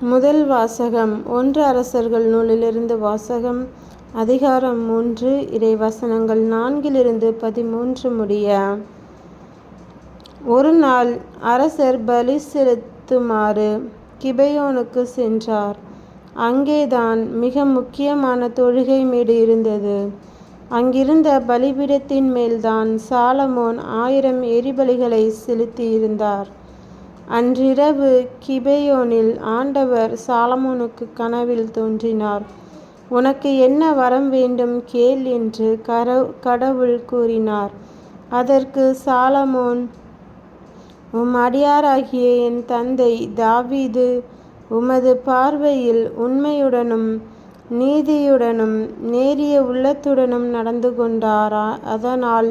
முதல் வாசகம். ஒன்று அரசர்கள் நூலிலிருந்து வாசகம். அதிகாரம் மூன்று இறை வசனங்கள் நான்கிலிருந்து பதிமூன்று முடிய. ஒரு நாள் அரசர் பலி செலுத்துமாறு கிபையோனுக்கு சென்றார். அங்கேதான் மிக முக்கியமான தொழுகை மேடு இருந்தது. அங்கிருந்த பலிபீடத்தின் மேல்தான் சாலமோன் ஆயிரம் எரிபலிகளை செலுத்தியிருந்தார். அன்றிரவு கிபெயோனில் ஆண்டவர் சாலமோனுக்கு கனவில் தோன்றினார். உனக்கு என்ன வரம் வேண்டும் கேள் என்று கர கடவுள் கூறினார். அதற்கு சாலமோன் உம் அடியாராகிய என் தந்தை தாவீது உமது பார்வையில் உண்மையுடனும் நீதியுடனும் நேரிய உள்ளத்துடனும் நடந்து கொண்டாரா அதனால்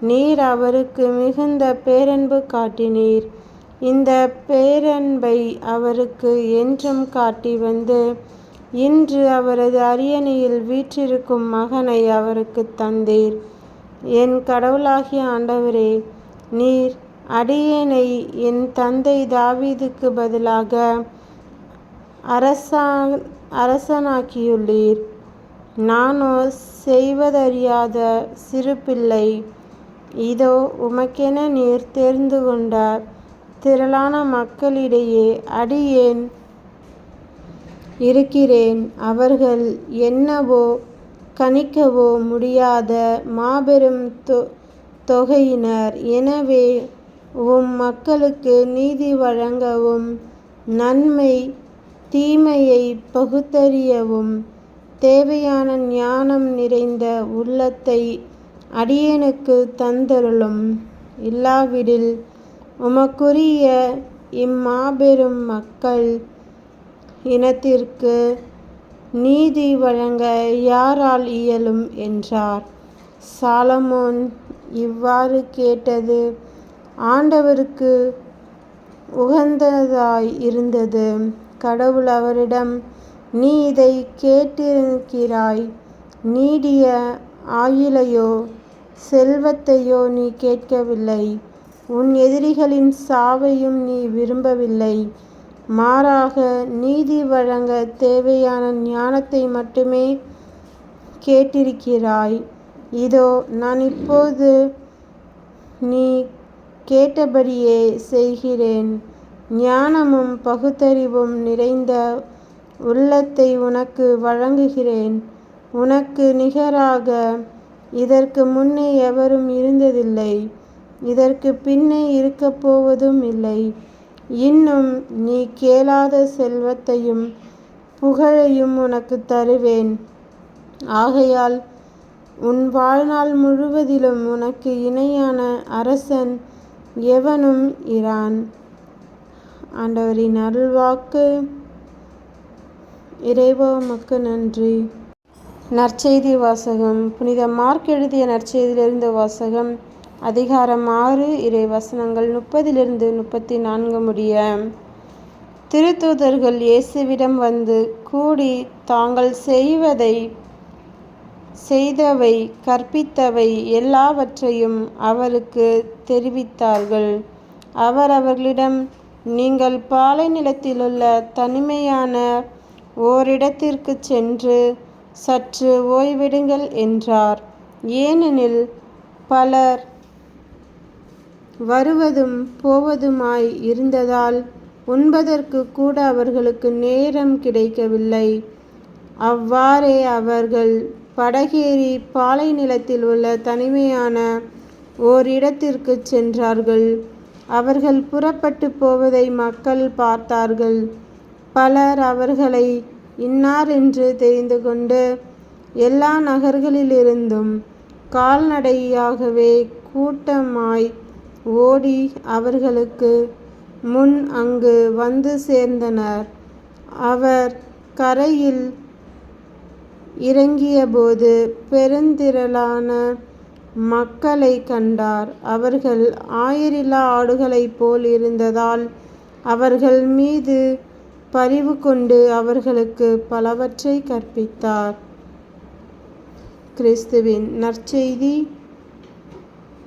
நீர் அவருக்கு மிகுந்த பேரன்பு காட்டினீர். இந்த பேரன்பை அவருக்கு என்றும் காட்டி வந்து இன்று அவரது அரியணையில் வீற்றிருக்கும் மகனை அவருக்கு தந்தீர். என் கடவுளாகிய ஆண்டவரே நீர் அடியேனை என் தந்தை தாவீதுக்கு பதிலாக அரசா அரசனாக்கியுள்ளீர். நானோ செய்வதறியாத சிறு பிள்ளை இதோ உமக்கென நீர் தேர்ந்து கொண்ட திரளான மக்களிடையே அடியேன் இருக்கிறேன். அவர்கள் என்னவோ கணிக்கவோ முடியாத மாபெரும் தொகையினர். எனவே உம் மக்களுக்கு நீதி வழங்கவும் நன்மை தீமையை பகுத்தறியவும் தேவையான ஞானம் நிறைந்த உள்ளத்தை அடியேனுக்கு தந்தருளும். இல்லாவிடில் உமக்குரிய இம்மாபெரும் மக்கள் இனத்திற்கு நீதி வழங்க யாரால் இயலும் என்றார். சாலமோன் இவ்வாறு கேட்டது. ஆண்டவருக்கு உகந்ததாய் இருந்தது. கடவுள் அவரிடம் நீ இதை கேட்டிருக்கிறாய். நீடிய ஆயுளையோ செல்வத்தையோ நீ கேட்கவில்லை. உன் எதிரிகளின் சாவையும் நீ விரும்பவில்லை. மாறாக நீதி வழங்க தேவையான ஞானத்தை மட்டுமே கேட்டிருக்கிறாய். இதோ நான் இப்போது நீ கேட்டபடியே செய்கிறேன். ஞானமும் பகுத்தறிவும் நிறைந்த உள்ளத்தை உனக்கு வழங்குகிறேன். உனக்கு நிகராக இதற்கு முன்னே எவரும் இருந்ததில்லை. இதற்கு பின்னே இருக்கப் போவதும் இல்லை. இன்னும் நீ கேளாத செல்வத்தையும் புகழையும் உனக்கு தருவேன். ஆகையால் உன் வாழ்நாள் முழுவதிலும் உனக்கு இணையான அரசன் எவனும் இரான். ஆண்டவரின் அருள்வாக்கு. இறைவமக்கு நன்றி. நற்செய்தி வாசகம். புனித மார்க் எழுதிய நற்செய்தியிலிருந்து வாசகம். அதிகாரம் ஆறு இறை வசனங்கள் முப்பதிலிருந்து முப்பத்தி நான்கு முடிய திருத்தூதர்கள் இயேசுவிடம் வந்து கூடி தாங்கள் செய்வதை செய்தவை கற்பித்தவை எல்லாவற்றையும் அவருக்கு தெரிவித்தார்கள். அவர் அவர்களிடம் நீங்கள் பாலை நிலத்திலுள்ள தனிமையான ஓரிடத்திற்கு சென்று சற்று ஓய்விடுங்கள் என்றார். ஏனெனில் பலர் வருவதும் போவதுமாய் இருந்ததால் உண்பதற்கு கூட அவர்களுக்கு நேரம் கிடைக்கவில்லை. அவ்வாறே அவர்கள் படகேறி பாலை நிலத்தில் உள்ள தனிமையான ஓரிடத்திற்கு சென்றார்கள். அவர்கள் புறப்பட்டு போவதை மக்கள் பார்த்தார்கள். பலர் அவர்களை இன்னார் என்று தெரிந்து கொண்டு எல்லா நகர்களிலிருந்தும் கால்நடையாகவே கூட்டமாய் ஓடி அவர்களுக்கு முன் அங்கு வந்து சேர்ந்தனர். அவர் கரையில் இறங்கியபோது பெருந்திரளான மக்களை கண்டார். அவர்கள் ஆயிரிலா ஆடுகளைப் போல் இருந்ததால் அவர்கள் மீது பரிவு கொண்டு அவர்களுக்கு பலவற்றை கற்பித்தார். கிறிஸ்துவின் நற்செய்தி